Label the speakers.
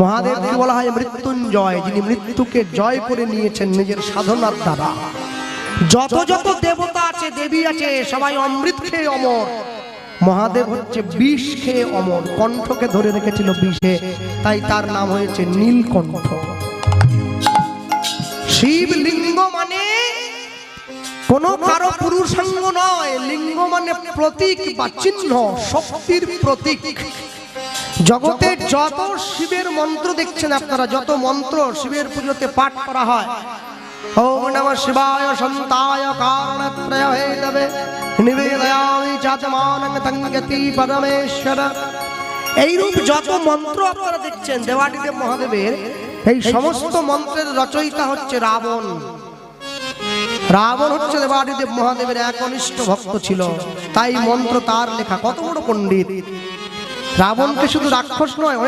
Speaker 1: মহাদেবকে বলা হয় মৃত্যুঞ্জয়, যিনি মৃত্যুকে জয় করে নিয়েছেন নিজের সাধনার দ্বারা। যত যত দেবতা আছে, দেবী আছে, সবাই অমৃত খেয়ে অমর। মহাদেব হচ্ছে বিষ খেয়ে অমর, কণ্ঠকে ধরে রেখেছিল বিষে, তাই তার নাম হয়েছে নীলকণ্ঠ। শিবলিঙ্গ মানে কোন কারও পুরুষাঙ্গ নয়, লিঙ্গ মানে প্রতীক বা চিহ্ন, শক্তির প্রতীক। জগতে যত শিবের মন্ত্র দেখছেন আপনারা, যত মন্ত্র শিবের পুজোতে পাঠ করা হয়, ওম নম শিবায় সন্তায় কারণত্রয় হেতবে নিবেদয়ামি চাতমানং তঙ্গতি পরমেশ্বর। এইরূপ যত মন্ত্র আপনারা দেখছেন দেওয়াটিদেব মহাদেবের, এই সমস্ত মন্ত্রের রচয়িতা হচ্ছে রাবণ। রাবণ হচ্ছে দেবাদিদেব মহাদেবের একনিষ্ঠ ভক্ত ছিল, তাই মন্ত্র তার লেখা, কত বড় পণ্ডিত। রাবণকে শুধু রাক্ষস নয়